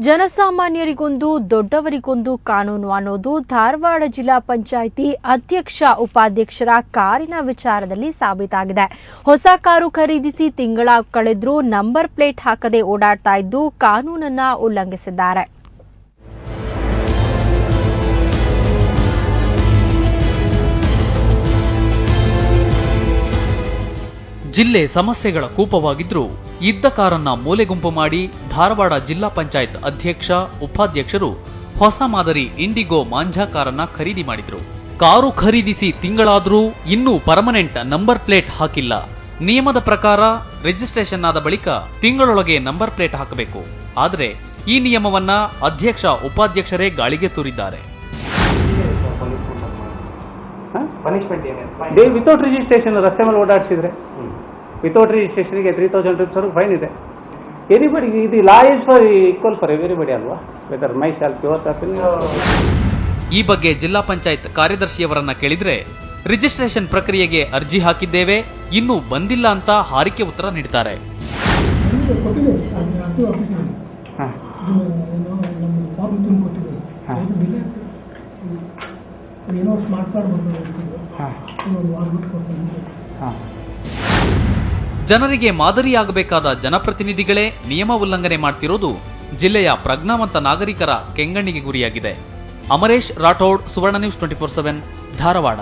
ಜನಸಾಮಾನ್ಯರಿಗೊಂದು, ದೊಡ್ಡವರಿಗೊಂದು ಕಾನೂನು ಅನ್ನೋದು ಧಾರವಾಡ ಜಿಲ್ಲಾ ಪಂಚಾಯಿತಿ ಅಧ್ಯಕ್ಷ, ಉಪಾಧ್ಯಕ್ಷರ ಕಾರಿನ ವಿಚಾರದಲ್ಲಿ ಸಾಬೀತಾಗಿದೆ. ಹೊಸ ಕಾರು ಖರೀದಿಸಿ ತಿಂಗಳ ಕಳೆದ್ರೂ ನಂಬರ್ ಪ್ಲೇಟ್ ಹಾಕದೆ ಓಡಾಡ್ತಾ ಇದ್ದು ಕಾನೂನನ್ನ ಉಲ್ಲಂಘಿಸಿದ್ದಾರೆ. ಜಿಲ್ಲೆ ಸಮಸ್ಯೆಗಳ ಕೂಪವಾಗಿದ್ರೂ ಇದ್ದ ಕಾರನ್ನ ಮೂಲೆಗುಂಪು ಮಾಡಿ ಧಾರವಾಡ ಜಿಲ್ಲಾ ಪಂಚಾಯತ್ ಅಧ್ಯಕ್ಷ, ಉಪಾಧ್ಯಕ್ಷರು ಹೊಸ ಮಾದರಿ ಇಂಡಿಗೋ ಮಾಂಜಾ ಕಾರನ್ನ ಖರೀದಿ ಮಾಡಿದ್ರು. ಕಾರು ಖರೀದಿಸಿ ತಿಂಗಳಾದ್ರೂ ಇನ್ನೂ ಪರ್ಮನೆಂಟ್ ನಂಬರ್ ಪ್ಲೇಟ್ ಹಾಕಿಲ್ಲ. ನಿಯಮದ ಪ್ರಕಾರ ರಿಜಿಸ್ಟ್ರೇಷನ್ ಆದ ಬಳಿಕ ತಿಂಗಳೊಳಗೆ ನಂಬರ್ ಪ್ಲೇಟ್ ಹಾಕಬೇಕು. ಆದರೆ ಈ ನಿಯಮವನ್ನ ಅಧ್ಯಕ್ಷ, ಉಪಾಧ್ಯಕ್ಷರೇ ಗಾಳಿಗೆ ತೂರಿದ್ದಾರೆ. ವಿತೌಟ್ ರಿಜಿಸ್ಟ್ರೇಷನ್ ರಸ್ತೆ ಮೇಲೆ ಓಡಾಡಿಸಿದ್ರೆ? ವಿತೌಟ್ ರಿಜಿಸ್ಟ್ರೇಷನ್ಗೆ ತ್ರೀ ತೌಸಂಡ್ ರುಪೀಸ್ ಫೈನ್ ಇದೆ. ಎನಿಬಡಿ ಇದು law is for equal for everybody ಅಲ್ವಾ? ವೆದರ್ ಮೈ ಸೆಲ್ಫ್ ಯುವರ್ ಈ ಬಗ್ಗೆ ಜಿಲ್ಲಾ ಪಂಚಾಯತ್ ಕಾರ್ಯದರ್ಶಿಯವರನ್ನ ಕೇಳಿದ್ರೆ ರಿಜಿಸ್ಟ್ರೇಷನ್ ಪ್ರಕ್ರಿಯೆಗೆ ಅರ್ಜಿ ಹಾಕಿದ್ದೇವೆ ಇನ್ನೂ ಬಂದಿಲ್ಲ ಅಂತ ಹಾರಿಕೆ ಉತ್ತರ ನೀಡ್ತಾರೆ. ಏನೋ ಸ್ಮಾರ್ಟ್ ಕಾರ್ಡ್ ಜನರಿಗೆ ಮಾದರಿಯಾಗಬೇಕಾದ ಜನಪ್ರತಿನಿಧಿಗಳೇ ನಿಯಮ ಉಲ್ಲಂಘನೆ ಮಾಡ್ತಿರೋದು ಜಿಲ್ಲೆಯ ಪ್ರಜ್ಞಾವಂತ ನಾಗರಿಕರ ಕೆಂಗಣ್ಣಿಗೆ ಗುರಿಯಾಗಿದೆ. Amaresh Rathod, Suvarna news twenty four seven, Dharwad.